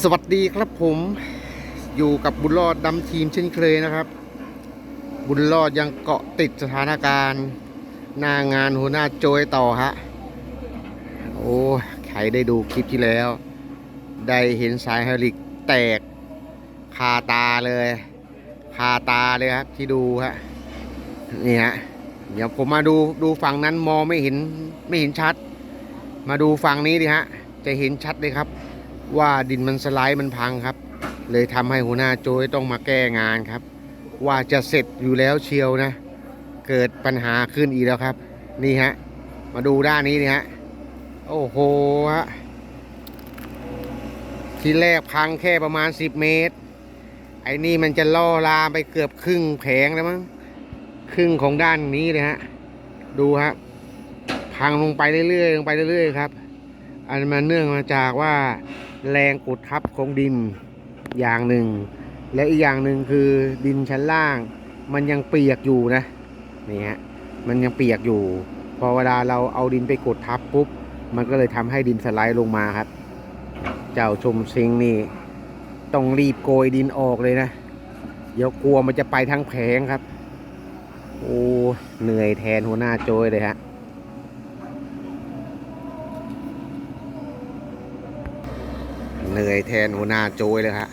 สวัสดีครับผมอยู่กับบุญรอดดำทีมเช่นเคยนะครับ บุญรอดยังเกาะติดสถานการณ์หน้างานหัวหน้าโจยต่อฮะโอ้ใครได้ดูคลิปที่แล้ว ได้เห็นสายไฮดรอลิกแตกคาตาเลยคาตาเลยครับที่ดูฮะนี่ฮะเดี๋ยวผมมาดูดูฝั่งนั้นมองไม่เห็นไม่เห็นชัด มาดูฝั่งนี้ดิฮะจะเห็นชัดเลยครับ ว่าดินมันสไลด์มันพังครับ เลยทำให้หัวหน้าโจยต้องมาแก้งานครับ ว่าจะเสร็จอยู่แล้วเชียวนะ เกิดปัญหาขึ้นอีกแล้วครับ นี่ฮะ มาดูด้านนี้นี่ฮะ โอ้โหฮะทีแรกพังแค่ประมาณ 10 เมตร ไอ้นี่มันจะล่อลามไปเกือบครึ่งแผงแล้วมั้งครึ่งของด้านนี้เลยฮะ ดูฮะพังลงไปเรื่อยๆลงไปเรื่อยๆครับ อันมันเนื่องมาจากว่า แรงกดทับของดินอย่างหนึ่ง และอีกอย่างหนึ่งคือดินชั้นล่าง มันยังเปียกอยู่นะนี่ฮะมันยังเปียกอยู่ พอเวลาเราเอาดินไปกดทับปุ๊บ มันก็เลยทำให้ดินสไลด์ลงมาครับ เจ้าชมซิงนี่ ต้องรีบโกยดินออกเลยนะ เดี๋ยวกลัวมันจะไปทั้งแผงครับ โอ้เหนื่อยแทนหัวหน้าโจยเลยฮะ เหนื่อยแทนหัวหน้าโจยเลยฮะ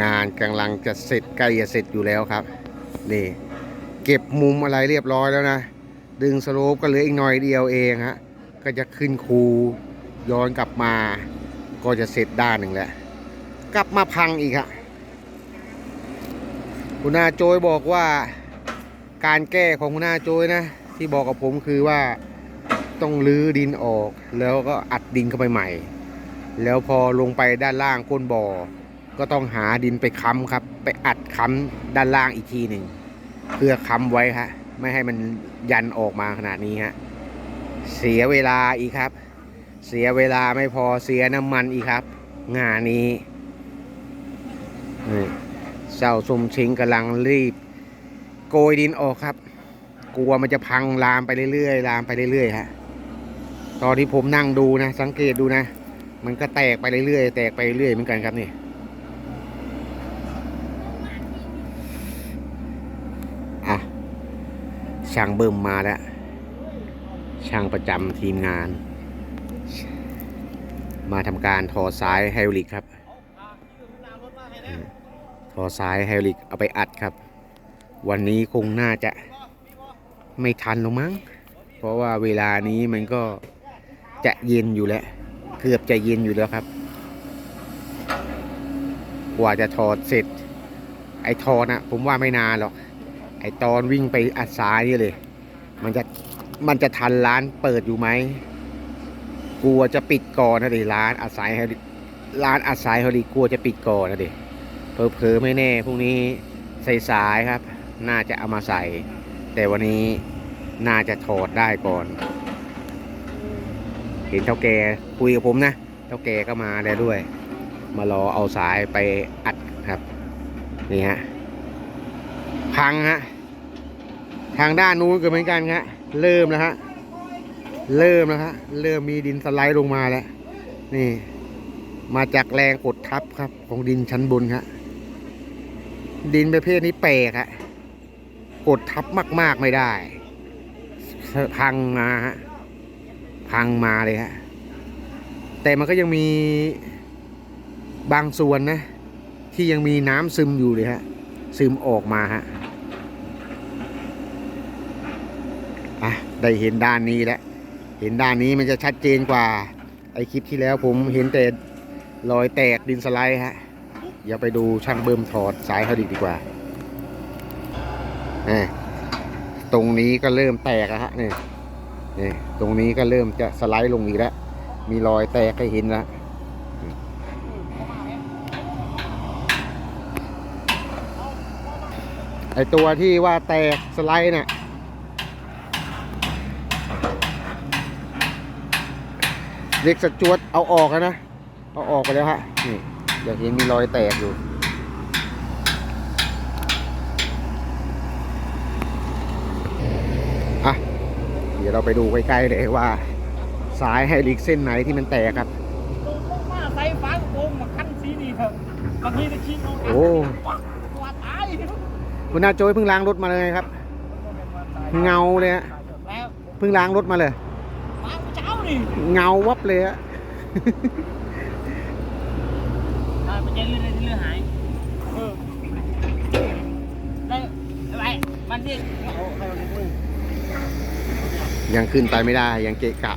งานกำลังจะเสร็จใกล้จะเสร็จอยู่แล้วครับ นี่ เก็บมุมอะไรเรียบร้อยแล้วนะ ดึงสโลปก็เหลืออีกหน่อยเดียวเองฮะก็จะขึ้นคูย้อนกลับมา ก็จะเสร็จด้านหนึ่งแหล้วกลับมาพังอีกฮะหัวหน้าโจยบอกว่าการแก้ของหัวหน้าโจยนะ ที่บอกกับผมคือว่าต้องลื้อดินออกแล้วก็อัดดินเข้าไปใหม่ แล้วพอลงไปด้านล่างก้นบ่อ ก็ต้องหาดินไปค้ำครับ ไปอัดค้ำด้านล่างอีกทีหนึ่งเพื่อค้ำไว้ฮะไม่ให้มันยันออกมาขนาดนี้ฮะเสียเวลาอีกครับ เสียเวลาไม่พอเสียน้ำมันอีกครับ งานนี้เจ้าสมชิงกำลังรีบ โกยดินออกครับ กลัวมันจะพังลามไปเรื่อยๆลามไปเรื่อยๆฮะตอนที่ผมนั่งดูนะ สังเกตดูนะ มันก็แตกไปเรื่อยๆแตกไปเรื่อยเหมือนกันครับนี่อะช่างเบิ่มมาแล้ว ช่างประจำทีมงาน มาทำการถอดสายไฮดรอลิกครับถอดสายไฮดรอลิกเอาไปอัดครับ วันนี้คงน่าจะไม่ทันหรอมั้ง เพราะว่าเวลานี้มันก็จะเย็นอยู่แล้ว เกือบจะเย็นอยู่แล้วครับ กว่าจะถอดเสร็จ ไอ้ถอนะผมว่าไม่นานหรอก ไอ้ตอนวิ่งไปอัดสายนี่เลย มันจะมันจะทันร้านเปิดอยู่ไหมกลัวจะปิดก่อนนะดิร้านอัดสายเฮลิร้านอัดสายเฮลิกลัวจะปิดก่อนนะดิเพอๆไม่แน่พรุ่งนี้ใส่สายครับ น่าจะเอามาใส่ แต่วันนี้น่าจะถอดได้ก่อน เห็นเท่าแกคุยกับผมนะเท่าแกก็มาแล้วด้วย มารอเอาสายไปอัดครับนี่ฮะพังฮะทางด้านนู้นก็เหมือนกันครับเริ่มแล้วฮะเริ่มแล้วฮะเริ่มมีดินสไลด์ลงมาแล้วนี่ มาจากแรงกดทับครับ ของดินชั้นบนครับดินประเภทนี้แปลกฮะกดทับมาก ๆ ไม่ได้พังมาฮะ พังมาเลยฮะแต่มันก็ยังมีบางส่วนนะ ที่ยังมีน้ำซึมอยู่เลยฮะซึมออกมาฮะอะได้เห็นด้านนี้แล้วเห็นด้านนี้มันจะชัดเจนกว่า ไอคลิปที่แล้วผมเห็นแต่รอยแตกดินสไลด์ฮะอย่าไปดูช่างเบิ่มถอดสายเขาดีดีกว่าตรงนี้ก็เริ่มแตกแล้วฮะเนี่ย นี่ตรงนี้ก็เริ่มจะสไลด์ลงอีกแล้ว มีรอยแตกให้เห็นแล้วไอตัวที่ว่าแตกสไลด์เนี่ยเล็กสจวดเอาออกนะ เอาออกไปแล้วฮะ นี่เดี๋ยวเห็นมีรอยแตกอยู่ เดี๋ยวเราไปดูใกล้ๆเลยว่าสายไฮดรอลิกเส้นไหนที่มันแตกครับมาไฟใส่ฝากระโปรงมาคันสีนี่เถอะบางทีจะชิงเอาโอ้ปักตัวตายคุณนาโจยเพิ่งล้างรถมาเลยครับ เงาเลยฮะแล้วเพิ่งล้างรถมาเลยมาเจ้านี่เงาวับเลยฮะอ่ามันจะเลื่อนเลื่อนหายเออแล้วอะไรมันที่เอาให้มันมือ ยังขึ้นไปไม่ได้ยังเกะกะ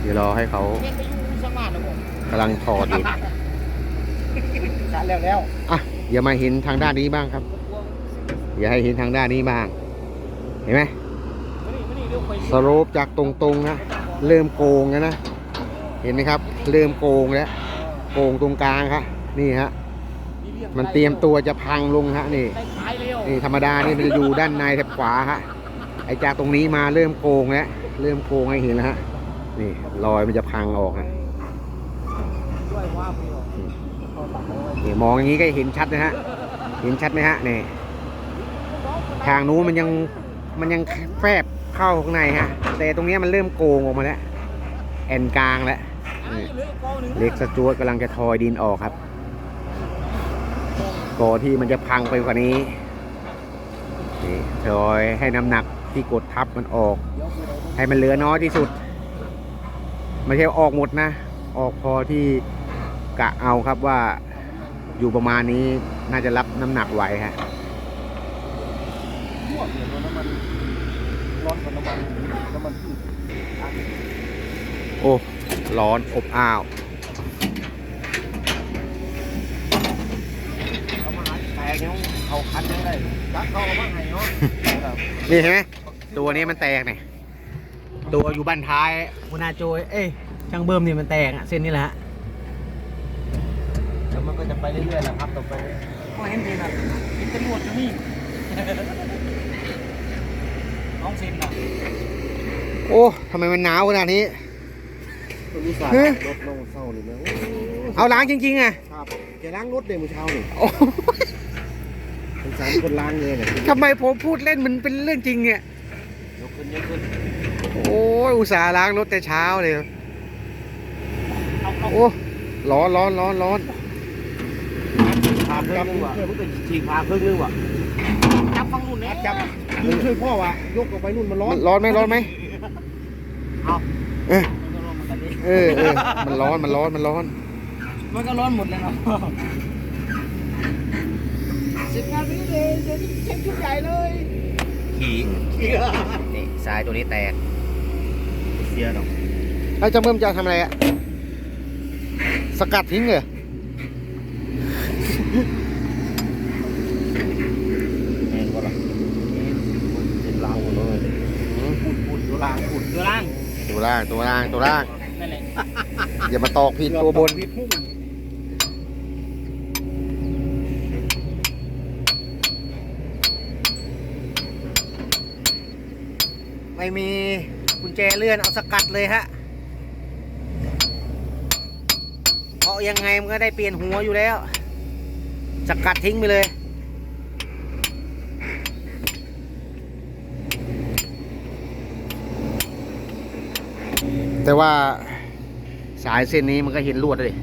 เดี๋ยวรอให้เขาเล่นไปอยู่สมาร์ทนะผมกำลังถอดอยู่จัดแล้วแล้วอะอย่ามาเห็นทางด้านนี้บ้างครับ อย่าให้เห็นทางด้านนี้บ้าง เห็นไหมไม่นี่ไม่นี่เร็วไปสโลปจากตรงๆนะเริ่มโกงแล้วนะเห็นไหมครับ เริ่มโกงแล้วโกงตรงกลางครับนี่ฮะมันเตรียมตัวจะพังลงฮะนี่ได้ขายเร็วนี่ธรรมดานี่มันจะอยู่ด้านในแถบขวาฮะ ไอจากตรงนี้มาเริ่มโกงแล้วเริ่มโกงให้เห็นแล้วฮะนี่รอยมันจะพังออกฮะด้วยว่าพี่หรอกเขาตัดเอาไว้นี่มองอย่างนี้ก็เห็นชัดนะฮะเห็นชัดไหมฮะนี่ทางนู้นมันยังมันยังแฟบเข้าข้างในฮะ แต่ตรงนี้มันเริ่มโกงออกมาแล้วแอนกลางแล้วเล็กสจวตกำลังจะทอยดินออกครับก่อที่มันจะพังไปกว่านี้นี่ทอยให้น้ำหนัก ที่กดทับมันออก ให้มันเหลือน้อยที่สุด ไม่ใช่ออกหมดนะ ออกพอที่กะเอาครับว่าอยู่ประมาณนี้น่าจะรับน้ำหนักไหวฮะโอ้ ร้อนอบอ้าว เอามาหาแต กยังเอาคันยังได้จักเขาเอามาให้เนาะนี่เห็นไหมตัวนี้มันแตกเนี่ยตัวอยู่บ้านท้ายหัวหน้าโจยเอ้ยช่างเบิ่มนี่มันแตกอะเส้นนี้แหละฮะแล้วมันก็จะไปเรื่อยๆแหละครับต่อไปก็เห็นดีนะเห็นตำรวจอยู่นี่น้องเซนนะโอ้ทำไมมันหนาวขนาดนี้ ตัวนี้สาดเฮ้ยรถลงเศร้าเลยนะเอาล้างจริงๆอะครับแกล้างรถเดยเมื่อเช้านี่ โอ้ สงสารคนล้างเลยเนี่ยทำไมผมพูดเล่นมันเป็นเรื่องจริงเนี่ยยกขึ้นยกขึ้นโอ้ยอุตส่าห์ล้างรถแต่เช้าเลยเอาเอาโอ้ร้อนร้อนร้อนร้อนพาเพิ่มนึงว่ะเพื่อนมันก็ฉีกพาครึ่งนึงว่ะจับฟังนู่นเนี่ยจับยืนช่วยพ่อว่ะยกออกไปนู่นมันร้อนมันร้อนไหมร้อนไหมเอาเออมันก็ร้อนเหมือนกันดิเออเออมันร้อนมันร้อนมันร้อน มันก็ร้อนหมดเลยเนาะเสร็จงานนี้เลยเดี๋ยวเช็คชุดใหญ่เลยขี่นี่สายตัวนี้แตกเสียดอกแล้วจะเบิ่มจะทำอะไรอะสกัดทิ้งเลยแม่งก็ละเจ็บล้างหมดเลยปุดปุดตัวล่างปุดตัวล่างตัวล่างตัวล่างตัวล่างนั่นแหละอย่ามาตอกผิดตัวบน ผิดพุ่ง ไม่มีกุญแจเลื่อนเอาสกัดเลยฮะเพราะยังไงมันก็ได้เปลี่ยนหัวอยู่แล้ว สกัดทิ้งไปเลยแต่ว่าสายเส้นนี้มันก็เห็นลวดเลย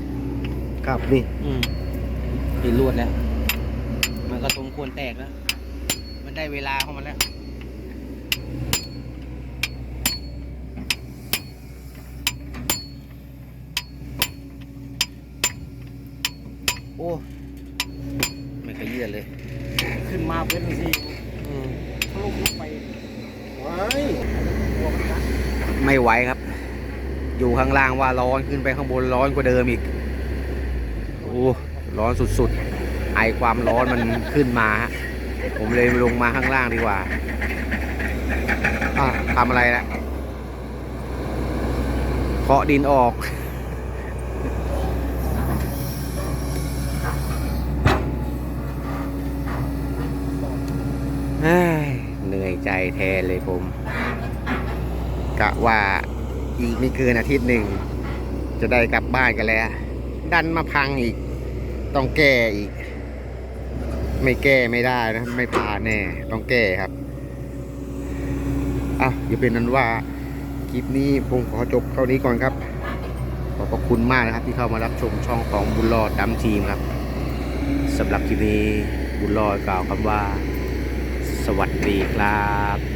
ครับนี่อืมเห็นลวดแล้ว มันก็สมควรแตกแล้ว มันได้เวลาของมันแล้ว โอ้ ไม่เคยเยื่อนเลย ขึ้นมาเป็นสิ อืม ทะลุลงไป ไว้ หัวมันนะ ไหวครับ อยู่ข้างล่างว่าร้อนขึ้นไปข้างบนร้อนกว่าเดิมอีกโอ้ร้อนสุดๆไอความร้อนมันขึ้นมาฮะผมเลยลงมาข้างล่างดีกว่าทำอะไรนะเคาะดินออกเฮ้ยเหนื่อยใจแทนเลยผม กะว่าอีกไม่เกินอาทิตย์หนึ่ง จะได้กลับบ้านกันแล้ว ดันมาพังอีก ต้องแก้อีก ไม่แก้ไม่ได้นะ ไม่ผ่านแน่ ต้องแก้ครับอะอย่าเป็นนั้นว่าคลิปนี้ผมขอจบเท่านี้ก่อนครับ ขอบพระคุณมากนะครับ ที่เข้ามารับชมช่องของบุญรอดดำทีมครับสำหรับคลิปนี้บุญรอดกล่าวคำว่า สวัสดีครับ